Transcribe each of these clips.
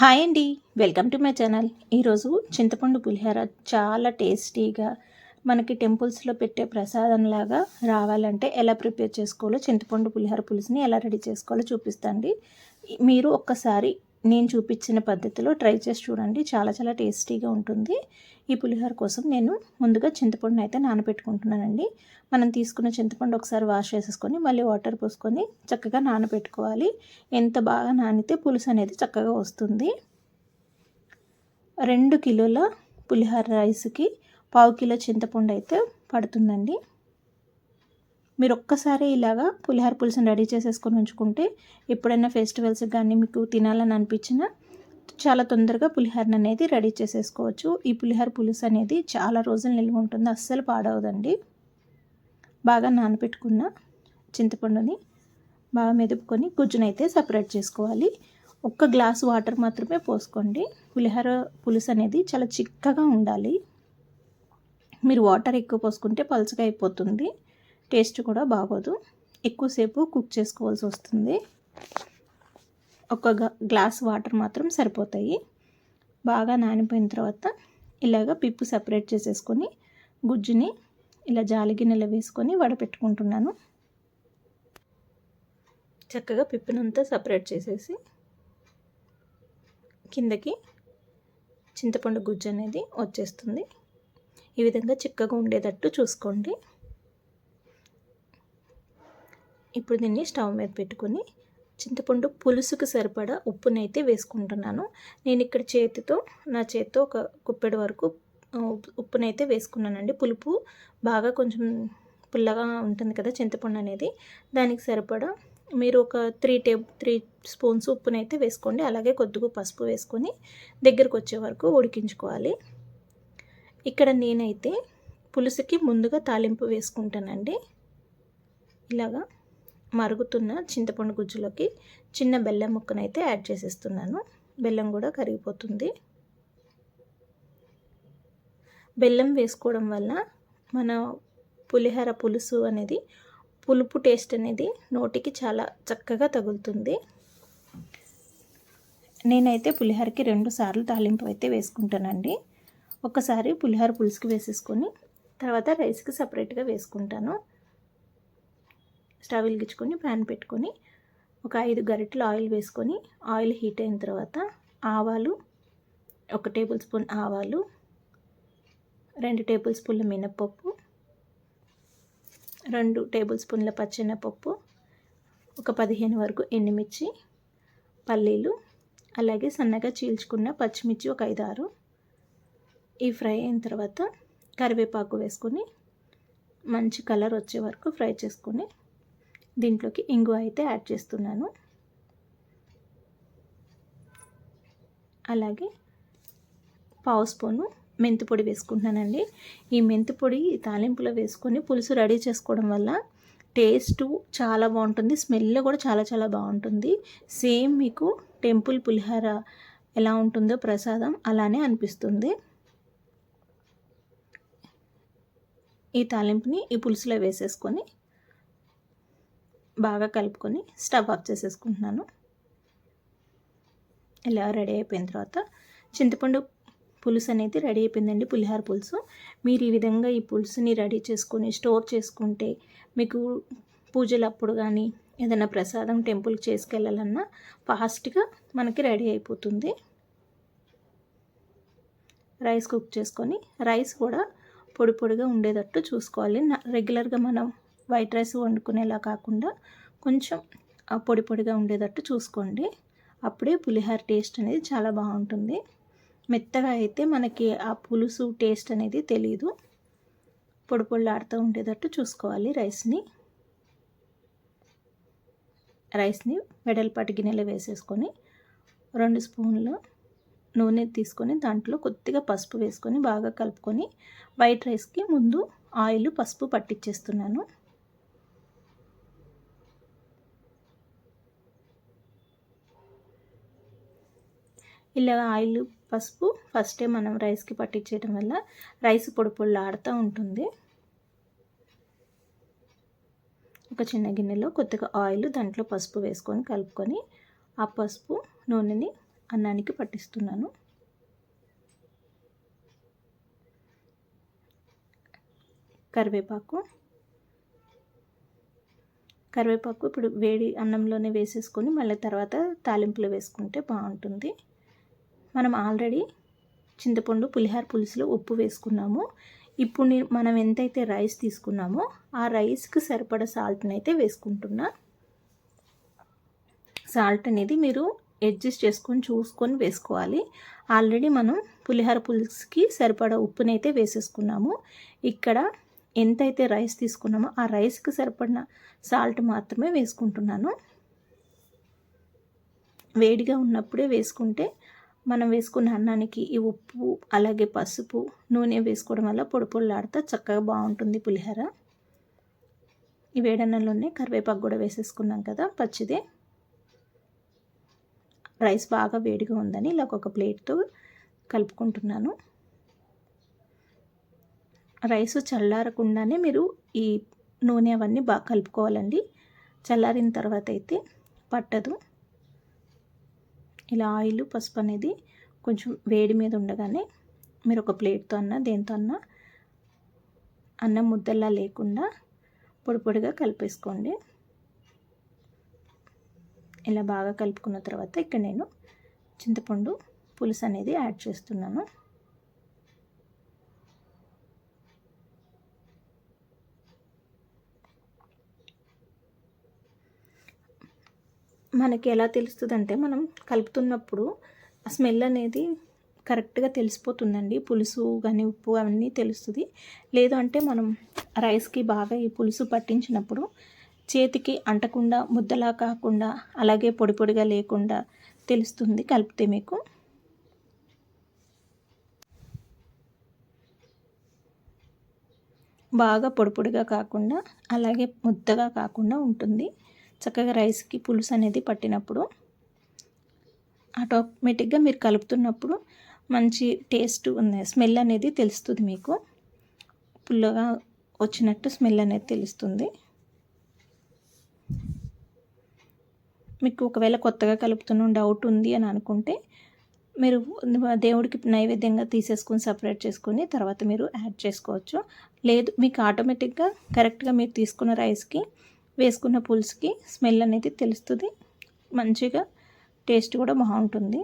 Hi అండి. Welcome to my channel. ఈరోజు చింతపండు పులిహోర చాలా టేస్టీగా మనకి టెంపుల్స్లో పెట్టే ప్రసాదంలాగా రావాలంటే ఎలా ప్రిపేర్ చేసుకోవాలో చింతపండు పులిహోర పులుసుని ఎలా రెడీ చేసుకోవాలో చూపిస్తాండి మీరు ఒక్కసారి నేను చూపించిన పద్ధతిలో ట్రై చేసి చూడండి. చాలా చాలా టేస్టీగా ఉంటుంది. ఈ పులిహోర కోసం నేను ముందుగా చింతపండుని అయితే నానబెట్టుకుంటున్నానండి. మనం తీసుకున్న చింతపండు ఒకసారి వాష్ చేసేసుకొని మళ్ళీ వాటర్ పోసుకొని చక్కగా నానబెట్టుకోవాలి. ఎంత బాగా నానితే పులుసు అనేది చక్కగా వస్తుంది. రెండు కిలోల పులిహోర రైస్కి పావు కిలో చింతపండు అయితే పడుతుందండి. మీరు ఒక్కసారి ఇలాగా పులిహోర పులుసుని రెడీ చేసేసుకొని ఉంచుకుంటే ఎప్పుడైనా ఫెస్టివల్స్ కానీ మీకు తినాలని అనిపించినా చాలా తొందరగా పులిహారని అనేది రెడీ చేసేసుకోవచ్చు. ఈ పులిహోర పులుసు అనేది చాలా రోజులు నిల్వ ఉంటుంది. అస్సలు పాడవదండి. బాగా నానబెట్టుకున్న చింతపండుని బాగా మెదుపుకొని గుజ్జునైతే సపరేట్ చేసుకోవాలి. ఒక్క గ్లాస్ వాటర్ మాత్రమే పోసుకోండి. పులిహోర పులుసు అనేది చాలా చిక్కగా ఉండాలి. మీరు వాటర్ ఎక్కువ పోసుకుంటే పలుచగా అయిపోతుంది. టేస్ట్ కూడా బాగోదు. ఎక్కువసేపు కుక్ చేసుకోవాల్సి వస్తుంది. ఒక గ్లాస్ వాటర్ మాత్రం సరిపోతాయి. బాగా నానిపోయిన తర్వాత ఇలాగ పిప్పు సపరేట్ చేసేసుకొని గుజ్జుని ఇలా జాలి గిన్నెలో వేసుకొని వడపెట్టుకుంటున్నాను చక్కగా పిప్పునంతా సపరేట్ చేసేసి కిందకి చింతపండు గుజ్జు అనేది వచ్చేస్తుంది. ఈ విధంగా చిక్కగా ఉండేటట్టు చూసుకోండి. ఇప్పుడు దీన్ని స్టవ్ మీద పెట్టుకొని చింతపండు పులుసుకు సరిపడా ఉప్పునైతే వేసుకుంటున్నాను. నేను ఇక్కడ చేతితో నా చేతితో ఒక కుప్పెడు వరకు ఉప్పునైతే వేసుకున్నానండి. పులుపు బాగా కొంచెం పుల్లగా ఉంటుంది కదా చింతపండు అనేది. దానికి సరిపడా మీరు ఒక త్రీ టేబుల్ త్రీ స్పూన్స్ ఉప్పునైతే వేసుకోండి. అలాగే కొద్దిగా పసుపు వేసుకొని దగ్గరకు వచ్చే వరకు ఉడికించుకోవాలి. ఇక్కడ నేనైతే పులుసుకి ముందుగా తాలింపు వేసుకుంటానండి. ఇలాగా. మరుగుతున్న చింతపండు గుజ్జులోకి చిన్న బెల్లం ముక్కనైతే యాడ్ చేసేస్తున్నాను. బెల్లం కూడా కరిగిపోతుంది. బెల్లం వేసుకోవడం వల్ల మన పులిహోర పులుసు అనేది పులుపు టేస్ట్ అనేది నోటికి చాలా చక్కగా తగులుతుంది. నేనైతే పులిహోరకి రెండు సార్లు తాలింపు అయితే వేసుకుంటానండి. ఒకసారి పులిహోర పులుసుకి వేసేసుకొని తర్వాత రైస్కి సపరేట్గా వేసుకుంటాను. స్టవ్ వెలిగించుకొని ప్యాన్ పెట్టుకొని ఒక ఐదు గరిటెలు ఆయిల్ వేసుకొని ఆయిల్ హీట్ అయిన తర్వాత ఆవాలు ఒక టేబుల్ స్పూన్ ఆవాలు రెండు టేబుల్ స్పూన్ల మినపప్పు రెండు టేబుల్ స్పూన్ల పచ్చెనపప్పు ఒక పదిహేను వరకు ఎండుమిర్చి పల్లీలు అలాగే సన్నగా చీల్చుకున్న పచ్చిమిర్చి ఒక ఐదు ఆరు ఈ ఫ్రై అయిన తర్వాత కరివేపాకు వేసుకొని మంచి కలర్ వచ్చే వరకు ఫ్రై చేసుకొని దీంట్లోకి ఇంగు అయితే యాడ్ చేస్తున్నాను. అలాగే పావు స్పూను మెంతి పొడి వేసుకుంటున్నానండి. ఈ మెంతి పొడి తాలింపులో వేసుకొని పులుసు రెడీ చేసుకోవడం వల్ల టేస్ట్ చాలా బాగుంటుంది స్మెల్ కూడా చాలా చాలా బాగుంటుంది. సేమ్ మీకు టెంపుల్ పులిహోర ఎలా ఉంటుందో ప్రసాదం అలానే అనిపిస్తుంది. ఈ తాలింపుని ఈ పులుసులో వేసేసుకొని బాగా కలుపుకొని స్టవ్ ఆఫ్ చేసేసుకుంటున్నాను. ఇలా రెడీ అయిపోయిన తర్వాత చింతపండు పులుసు అనేది రెడీ అయిపోయిందండి పులిహార పులుసు. మీరు ఈ విధంగా ఈ పులుసుని రెడీ చేసుకొని స్టోర్ చేసుకుంటే మీకు పూజలు అప్పుడు కానీ ఏదైనా ప్రసాదం టెంపుల్కి చేసుకెళ్ళాలన్నా ఫాస్ట్గా మనకి రెడీ అయిపోతుంది. రైస్ కుక్ చేసుకొని రైస్ కూడా పొడి పొడిగా ఉండేటట్టు చూసుకోవాలి. రెగ్యులర్గా మనం వైట్ రైస్ వండుకునేలా కాకుండా కొంచెం పొడి పొడిగా ఉండేటట్టు చూసుకోండి. అప్పుడే పులిహోర టేస్ట్ అనేది చాలా బాగుంటుంది. మెత్తగా అయితే మనకి ఆ పులుసు టేస్ట్ అనేది తెలియదు పొడి పొడిలాడుతూ ఉండేటట్టు చూసుకోవాలి రైస్ని. రైస్ని వెడల్పాటి గిన్నెలో వేసేసుకొని రెండు స్పూన్లు నూనె తీసుకొని దాంట్లో కొద్దిగా పసుపు వేసుకొని బాగా కలుపుకొని వైట్ రైస్కి ముందు ఆయిల్ పసుపు పట్టించేస్తున్నాను ఇలా ఆయిల్ పసుపు ఫస్టే మనం రైస్కి పట్టించేయడం వల్ల రైస్ పొడి పొడిలాడుతూ ఉంటుంది. ఒక చిన్న గిన్నెలో కొద్దిగా ఆయిల్ దాంట్లో పసుపు వేసుకొని కలుపుకొని ఆ పసుపు నూనెని అన్నానికి పట్టిస్తున్నాను. కరివేపాకు. కరివేపాకు ఇప్పుడు వేడి అన్నంలోనే వేసేసుకొని మళ్ళీ తర్వాత తాలింపులు వేసుకుంటే బాగుంటుంది. మనం ఆల్రెడీ చింతపండు పులిహార పులుసులో ఉప్పు వేసుకున్నాము. ఇప్పుడు మనం ఎంతైతే రైస్ తీసుకున్నామో ఆ రైస్కి సరిపడ సాల్ట్ని అయితే వేసుకుంటున్నా. సాల్ట్ అనేది మీరు అడ్జస్ట్ చేసుకొని చూసుకొని వేసుకోవాలి. ఆల్రెడీ మనం పులిహార పులుసుకి సరిపడ ఉప్పునైతే వేసేసుకున్నాము. ఇక్కడ ఎంతైతే రైస్ తీసుకున్నామో ఆ రైస్కి సరిపడిన సాల్ట్ మాత్రమే వేసుకుంటున్నాను. వేడిగా ఉన్నప్పుడే వేసుకుంటే మనం వేసుకున్న అన్నానికి ఈ ఉప్పు అలాగే పసుపు నూనె వేసుకోవడం వల్ల పొడి పొడిలాడితే చక్కగా బాగుంటుంది పులిహోర. ఈ వేడన్నంలోనే కరివేపాకు కూడా వేసేసుకున్నాం కదా పచ్చిదే. రైస్ బాగా వేడిగా ఉందని ఇలా ఒక ప్లేట్తో కలుపుకుంటున్నాను. రైస్ చల్లారకుండానే మీరు ఈ నూనె అవన్నీ బాగా కలుపుకోవాలండి. చల్లారిన తర్వాత అయితే పట్టదు. ఇలా ఆయిల్ పసుపు అనేది కొంచెం వేడి మీద ఉండగానే మీరు ఒక ప్లేట్తో అన్న దేంతో అన్న అన్నం ముద్దల్లా లేకుండా పొడి పొడిగా కలిపేసుకోండి. ఇలా బాగా కలుపుకున్న తర్వాత ఇక్కడ నేను చింతపండు పులుసు అనేది యాడ్ చేస్తున్నాను. మనకి ఎలా తెలుస్తుంది అంటే మనం కలుపుతున్నప్పుడు ఆ స్మెల్ అనేది కరెక్ట్గా తెలిసిపోతుందండి. పులుసు కానీ ఉప్పు అవన్నీ తెలుస్తుంది. లేదు అంటే మనం రైస్కి బాగా ఈ పులుసు పట్టించినప్పుడు చేతికి అంటకుండా ముద్దలా కాకుండా అలాగే పొడి పొడిగా లేకుండా తెలుస్తుంది కలిపితే మీకు. బాగా పొడి పొడిగా కాకుండా అలాగే ముద్దగా కాకుండా ఉంటుంది. చక్కగా రైస్కి పులుసు అనేది పట్టినప్పుడు ఆటోమేటిక్గా మీరు కలుపుతున్నప్పుడు మంచి టేస్ట్ ఉంది స్మెల్ అనేది తెలుస్తుంది మీకు. పుల్లగా వచ్చినట్టు స్మెల్ అనేది తెలుస్తుంది. మీకు ఒకవేళ కొత్తగా కలుపుతున్న డౌట్ ఉంది అని అనుకుంటే మీరు దేవుడికి నైవేద్యంగా తీసేసుకొని సపరేట్ చేసుకొని తర్వాత మీరు యాడ్ చేసుకోవచ్చు. లేదు మీకు ఆటోమేటిక్గా కరెక్ట్గా మీరు తీసుకున్న రైస్కి వేసుకున్న పులుసుకి స్మెల్ అనేది తెలుస్తుంది. మంచిగా టేస్ట్ కూడా బాగుంటుంది.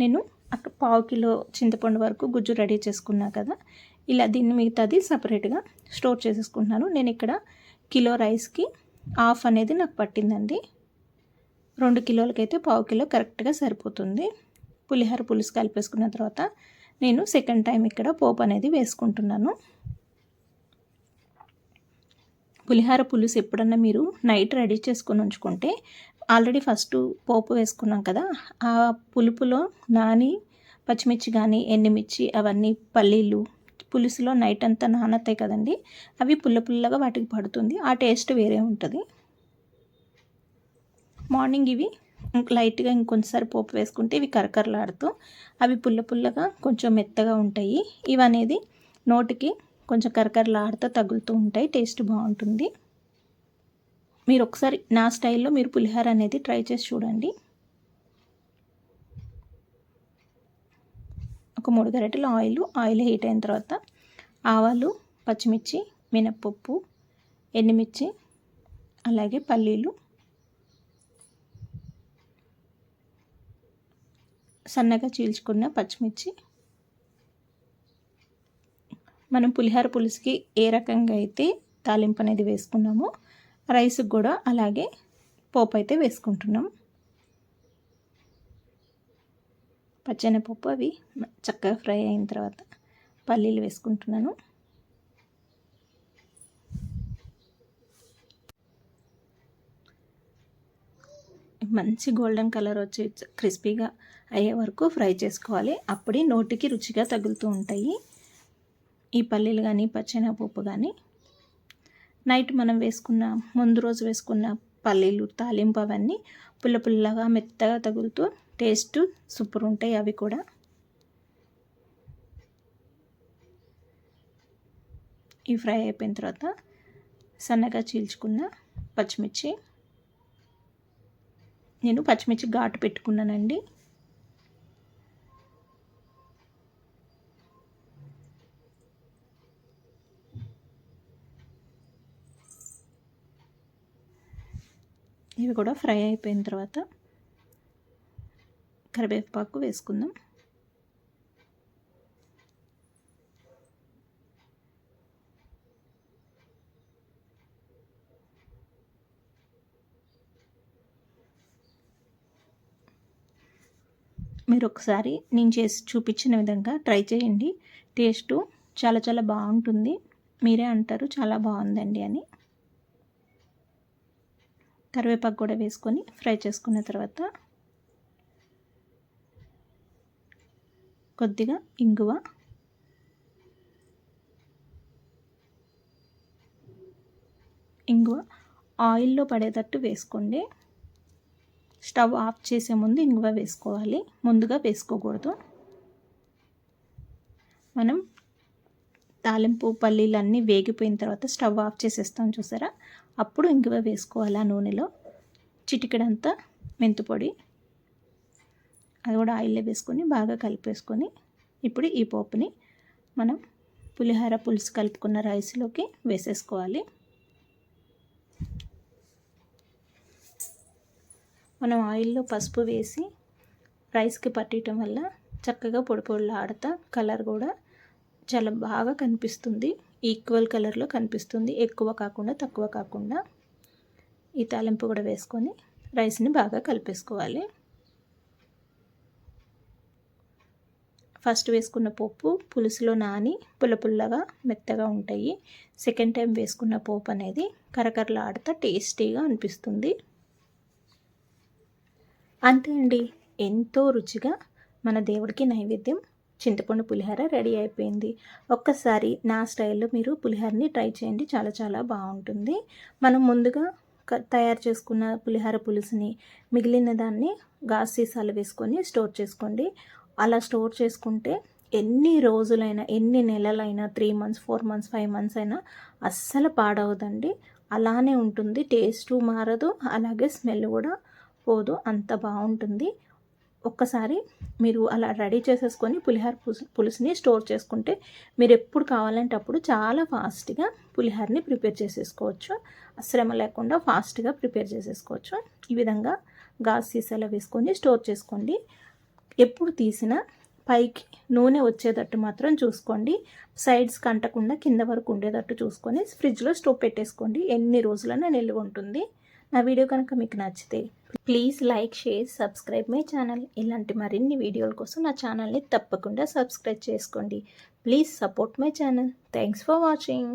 నేను అక్కడ పావు కిలో చింతపండు వరకు గుజ్జు రెడీ చేసుకున్నా కదా. ఇలా దీన్ని మిగతాది సపరేట్గా స్టోర్ చేసేసుకుంటున్నాను. నేను ఇక్కడ కిలో రైస్కి హాఫ్ అనేది నాకు పట్టిందండి. రెండు కిలోలకైతే పావు కిలో కరెక్ట్గా సరిపోతుంది. పులిహోర పులుసు కలిపేసుకున్న తర్వాత నేను సెకండ్ టైం ఇక్కడ పోపు అనేది వేసుకుంటున్నాను. పులిహార పులుసు ఎప్పుడన్నా మీరు నైట్ రెడీ చేసుకొని ఉంచుకుంటే ఆల్రెడీ ఫస్ట్ పోపు వేసుకున్నాం కదా ఆ పులుపులో నాని పచ్చిమిర్చి కానీ ఎండుమిర్చి అవన్నీ పల్లీలు పులుసులో నైట్ అంతా నానతాయి కదండి అవి పుల్ల పుల్లగా వాటికి పడుతుంది ఆ టేస్ట్ వేరే ఉంటుంది. మార్నింగ్ ఇవి లైట్గా ఇంకొంచెంసారి పోపు వేసుకుంటే ఇవి కరకరలాడుతూ అవి పుల్ల పుల్లగా కొంచెం మెత్తగా ఉంటాయి. ఇవి అనేది నోటికి కొంచెం కరకరలాడుతూ తగులుతూ ఉంటాయి. టేస్ట్ బాగుంటుంది. మీరు ఒకసారి నా స్టైల్లో మీరు పులిహోర అనేది ట్రై చేసి చూడండి. ఒక మూడు గరిటెలు ఆయిల్ ఆయిల్ హీట్ అయిన తర్వాత ఆవాలు పచ్చిమిర్చి మినప్పప్పు ఎండుమిర్చి అలాగే పల్లీలు. సన్నగా చీల్చుకున్న పచ్చిమిర్చి మనం పులిహోర పులుసుకి ఏ రకంగా అయితే తాలింపు అనేది వేసుకున్నామో రైస్కి కూడా అలాగే పోపు అయితే వేసుకుంటున్నాం. పచ్చెనపప్పు అవి చక్కగా ఫ్రై అయిన తర్వాత పల్లీలు వేసుకుంటున్నాను. మంచి గోల్డెన్ కలర్ వచ్చి క్రిస్పీగా అయ్యే వరకు ఫ్రై చేసుకోవాలి. అప్పుడే నోటికి రుచిగా తగులుతూ ఉంటాయి. ఈ పల్లీలు కానీ పచ్చెనగపప్పు కానీ నైట్ మనం వేసుకున్న ముందు రోజు వేసుకున్న పల్లీలు తాలింపు అవన్నీ పుల్ల పుల్లగా మెత్తగా తగులుతూ టేస్ట్ సూపర్ ఉంటాయి అవి కూడా. ఈ ఫ్రై అయిపోయిన తర్వాత సన్నగా చీల్చుకున్న పచ్చిమిర్చి. నేను పచ్చిమిర్చి ఘాటు పెట్టుకున్నానండి. ఇవి కూడా ఫ్రై అయిపోయిన తర్వాత కరివేపాకు వేసుకుందాం. మీరు ఒకసారి నేను చేసి చూపించిన విధంగా ట్రై చేయండి. టేస్టు చాలా చాలా బాగుంటుంది. మీరే అంటారు చాలా బాగుందండి అని. కరివేపాకు కూడా వేసుకొని ఫ్రై చేసుకున్న తర్వాత కొద్దిగా ఇంగువ ఇంగువ ఆయిల్లో పడేటట్టు వేసుకోండి. స్టవ్ ఆఫ్ చేసే ముందు ఇంగువ వేసుకోవాలి. ముందుగా వేసుకోకూడదు. మనం తాలింపు పల్లీలు అన్నీ వేగిపోయిన తర్వాత స్టవ్ ఆఫ్ చేసేస్తాం చూసారా? అప్పుడు ఇంగువ వేసుకోవాలి ఆ నూనెలో. చిటికెడంతా మెంతుపొడి అది కూడా ఆయిల్లో వేసుకొని బాగా కలిపేసుకొని ఇప్పుడు ఈ పోపుని మనం పులిహోర పులుసు కలుపుకున్న రైస్లోకి వేసేసుకోవాలి. మనం ఆయిల్లో పసుపు వేసి రైస్కి పట్టడం వల్ల చక్కగా పొడి ఆడతా కలర్ కూడా చాలా బాగా కనిపిస్తుంది. ఈక్వల్ కలర్లో కనిపిస్తుంది. ఎక్కువ కాకుండా తక్కువ కాకుండా ఈ తాలింపు కూడా వేసుకొని రైస్ని బాగా కలిపేసుకోవాలి. ఫస్ట్ వేసుకున్న పప్పు పులుసులో నాని పుల్ల పుల్లగా మెత్తగా ఉంటాయి. సెకండ్ టైం వేసుకున్న పోపు అనేది కరకరలాడుతా టేస్టీగా అనిపిస్తుంది. అంతే అండి. ఎంతో రుచిగా మన దేవుడికి నైవేద్యం చింతపండు పులిహోర రెడీ అయిపోయింది. ఒక్కసారి నా స్టైల్లో మీరు పులిహోరని ట్రై చేయండి చాలా చాలా బాగుంటుంది. మనం ముందుగా తయారు చేసుకున్న పులిహోర పులుసుని మిగిలిన దాన్ని గాజు సీసాలు వేసుకొని స్టోర్ చేసుకోండి. అలా స్టోర్ చేసుకుంటే ఎన్ని రోజులైనా ఎన్ని నెలలైనా three months four months five months అయినా అస్సలు పాడవదండి. అలానే ఉంటుంది టేస్ట్ మారదు అలాగే స్మెల్ కూడా పోదు అంత బాగుంటుంది. ఒక్కసారి మీరు అలా రెడీ చేసేసుకొని పులిహార పులుసుని స్టోర్ చేసుకుంటే మీరు ఎప్పుడు కావాలంటే అప్పుడు చాలా ఫాస్ట్గా పులిహారని ప్రిపేర్ చేసేసుకోవచ్చు. శ్రమ లేకుండా ఫాస్ట్గా ప్రిపేర్ చేసేసుకోవచ్చు. ఈ విధంగా గాజ్ సీసాలో వేసుకొని స్టోర్ చేసుకోండి. ఎప్పుడు తీసినా పైకి నూనె వచ్చేటట్టు మాత్రం చూసుకోండి. సైడ్స్ కంటకుండా కింద వరకు ఉండేటట్టు చూసుకొని ఫ్రిడ్జ్లో స్టోవ్ పెట్టేసుకోండి. ఎన్ని రోజులైనా నిల్వ ఉంటుంది. నా వీడియో కనుక మీకు నచ్చితే please like share subscribe my channel ఇలాంటి మరిన్ని వీడియోల కోసం నా ఛానల్ని తప్పకుండా సబ్స్క్రైబ్ చేసుకోండి. Please support my channel thanks for watching